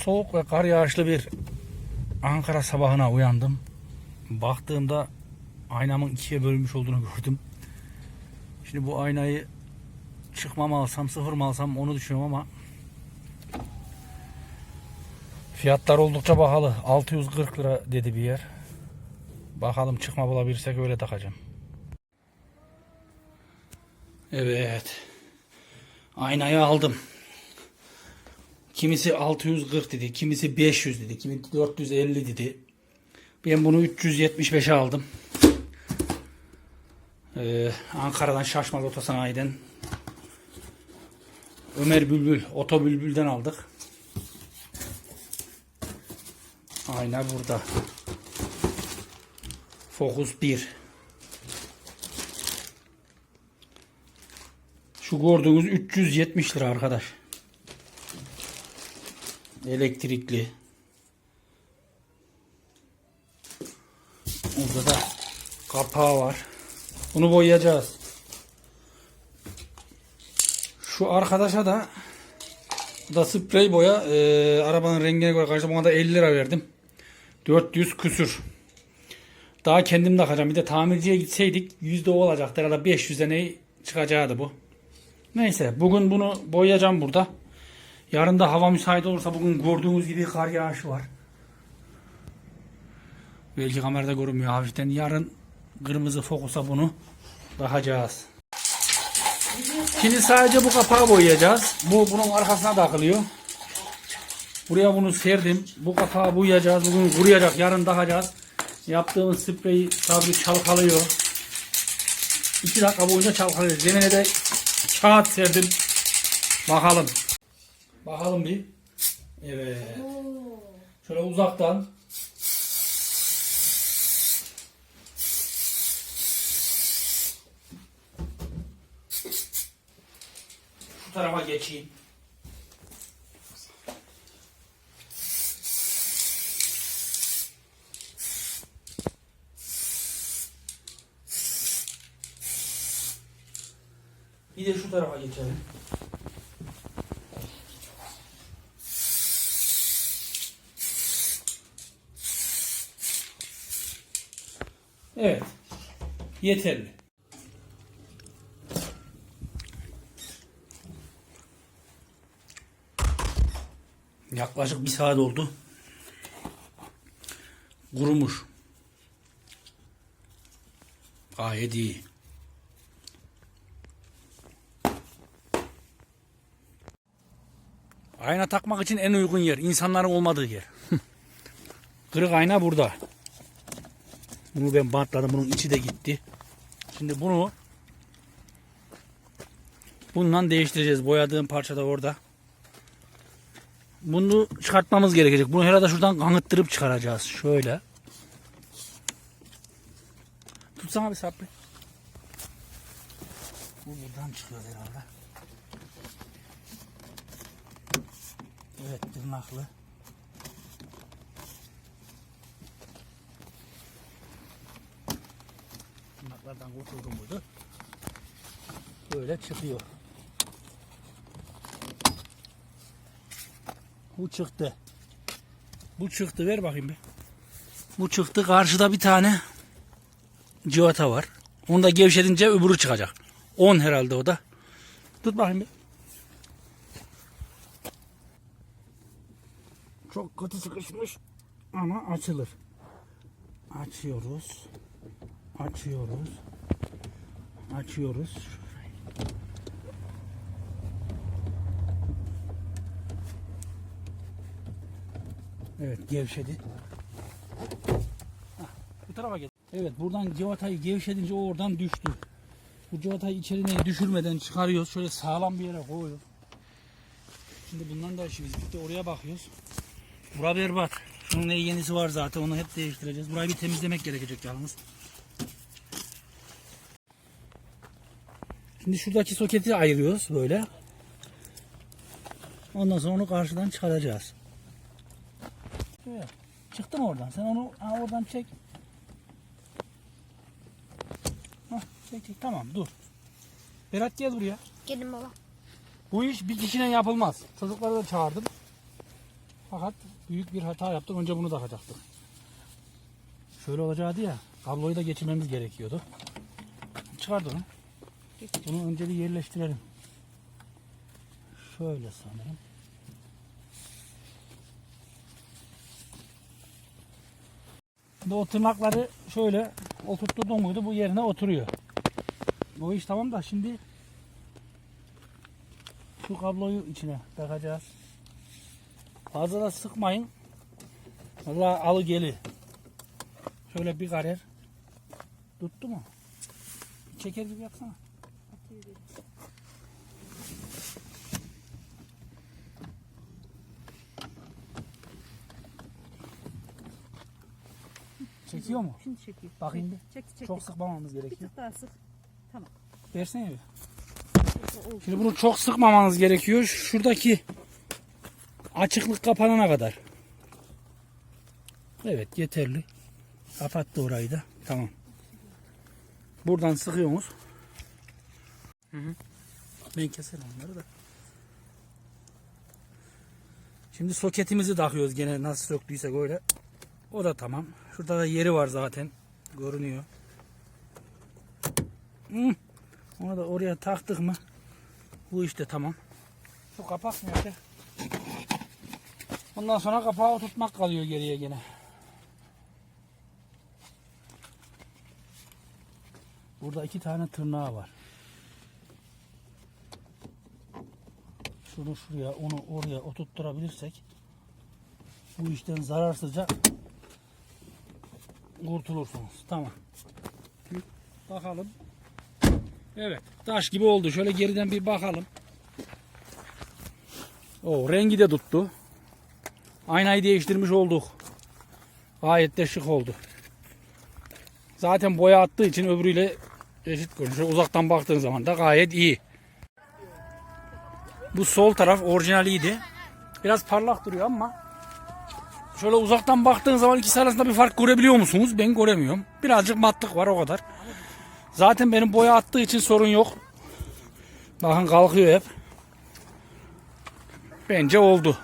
soğuk ve kar yağışlı bir Ankara sabahına uyandım. Baktığımda aynamın ikiye bölünmüş olduğunu gördüm. Şimdi bu aynayı çıkma mı alsam sıfır mı alsam onu düşünüyorum ama fiyatlar oldukça pahalı. 640 lira dedi bir yer. Bakalım çıkma bulabilirsek öyle takacağım. Evet. Aynayı aldım. Kimisi 640 dedi, kimisi 500 dedi, kimisi 450 dedi. Ben bunu 375'e aldım. Ee, Ankara'dan Şaşmaz Otosanayi'den Ömer Bülbül, Oto Bülbül'den aldık. Ayna burada. Focus 1. Şu gördüğünüz 370 lira arkadaş. Elektrikli. Burada da kapağı var. Bunu boyayacağız. Şu arkadaşa da da sprey boya. Ee, arabanın rengine göre karşı buna da 50 lira verdim. 400 küsür. Daha kendim takacağım. Bir de tamirciye gitseydik yüzde o olacaktı. Herhalde 500'e ne çıkacaktı bu. Neyse bugün bunu boyayacağım burada. Yarın da hava müsait olursa bugün gördüğünüz gibi kar yağışı var. Belki kamerada görünmüyor hafiften. Yarın kırmızı fokusa bunu takacağız. Şimdi sadece bu kapağı boyayacağız. Bu bunun arkasına takılıyor. Buraya bunu serdim. Bu kapağı boyayacağız. Bugün kuruyacak. Yarın takacağız. Yaptığımız spreyi tabi çalkalıyor. 2 dakika boyunca çalkalıyor. Zemine de kağıt serdim. Bakalım. Bakalım bir. Evet. Şöyle uzaktan. Şu tarafa geçeyim. Bir de şu tarafa geçelim. Evet. Yeterli. Yaklaşık bir saat oldu. Kurumuş. Gayet iyi. Ayna takmak için en uygun yer. insanların olmadığı yer. Kırık ayna burada. Bunu ben bantladım. Bunun içi de gitti. Şimdi bunu bundan değiştireceğiz. Boyadığım parça da orada. Bunu çıkartmamız gerekecek. Bunu herhalde şuradan kanıttırıp çıkaracağız. Şöyle. Tutsana bir sapı. Bu buradan çıkıyor herhalde. Evet tırnaklı. Tırnaklardan kurtuldum burada. Böyle çıkıyor. Bu çıktı. Bu çıktı ver bakayım bir. Bu çıktı. Karşıda bir tane civata var. Onu da gevşedince öbürü çıkacak. 10 herhalde o da. Tut bakayım bir. Çok kötü sıkışmış ama açılır. Açıyoruz. Açıyoruz. Açıyoruz. Evet gevşedi. Hah, bu tarafa gel. Evet buradan civatayı gevşedince o oradan düştü. Bu civatayı içeriye düşürmeden çıkarıyoruz. Şöyle sağlam bir yere koyuyoruz. Şimdi bundan da işimiz bitti. Oraya bakıyoruz. Bura berbat. Şunun yenisi var zaten. Onu hep değiştireceğiz. Burayı bir temizlemek gerekecek yalnız. Şimdi şuradaki soketi ayırıyoruz böyle. Ondan sonra onu karşıdan çıkaracağız. Evet. Çıktı mı oradan? Sen onu ha, oradan çek. Hah, çek çek. Tamam dur. Berat gel buraya. Gelin baba. Bu iş bir kişiden yapılmaz. Çocukları da çağırdım. Fakat büyük bir hata yaptık. Önce bunu takacaktık. Şöyle olacaktı ya. Kabloyu da geçirmemiz gerekiyordu. Çıkart onu. Bunu önce bir yerleştirelim. Şöyle sanırım. Şimdi o tırnakları şöyle oturtturdun muydu bu yerine oturuyor. O iş tamam da şimdi şu kabloyu içine takacağız. Fazla da sıkmayın. Allah alı geli. Şöyle bir karer. Tuttu mu? Çeker gibi yapsana. Çekiyor mu? Şimdi çekiyor. Bakayım bir. Çek çek. Çok sıkmamamız Bir gerekiyor. tık daha sık. Versene bir. Şimdi bunu çok sıkmamanız gerekiyor. Şuradaki açıklık kapanana kadar. Evet yeterli. Kapattı orayı da. Tamam. Buradan sıkıyorsunuz. Hı hı. Ben keserim onları da. Şimdi soketimizi takıyoruz gene nasıl söktüysek öyle. O da tamam. Şurada da yeri var zaten. Görünüyor. Hı. Onu da oraya taktık mı bu işte tamam. Şu kapak nerede? Ondan sonra kapağı tutmak kalıyor geriye gene. Burada iki tane tırnağı var. Şunu şuraya, onu oraya oturtturabilirsek bu işten zararsızca kurtulursunuz. Tamam. Bakalım. Evet. Taş gibi oldu. Şöyle geriden bir bakalım. O rengi de tuttu. Aynayı değiştirmiş olduk. Gayet de şık oldu. Zaten boya attığı için öbürüyle eşit görünüyor. Uzaktan baktığın zaman da gayet iyi. Bu sol taraf orijinaliydi. Biraz parlak duruyor ama şöyle uzaktan baktığın zaman ikisi arasında bir fark görebiliyor musunuz? Ben göremiyorum. Birazcık matlık var o kadar. Zaten benim boya attığı için sorun yok. Bakın kalkıyor hep. Bence oldu.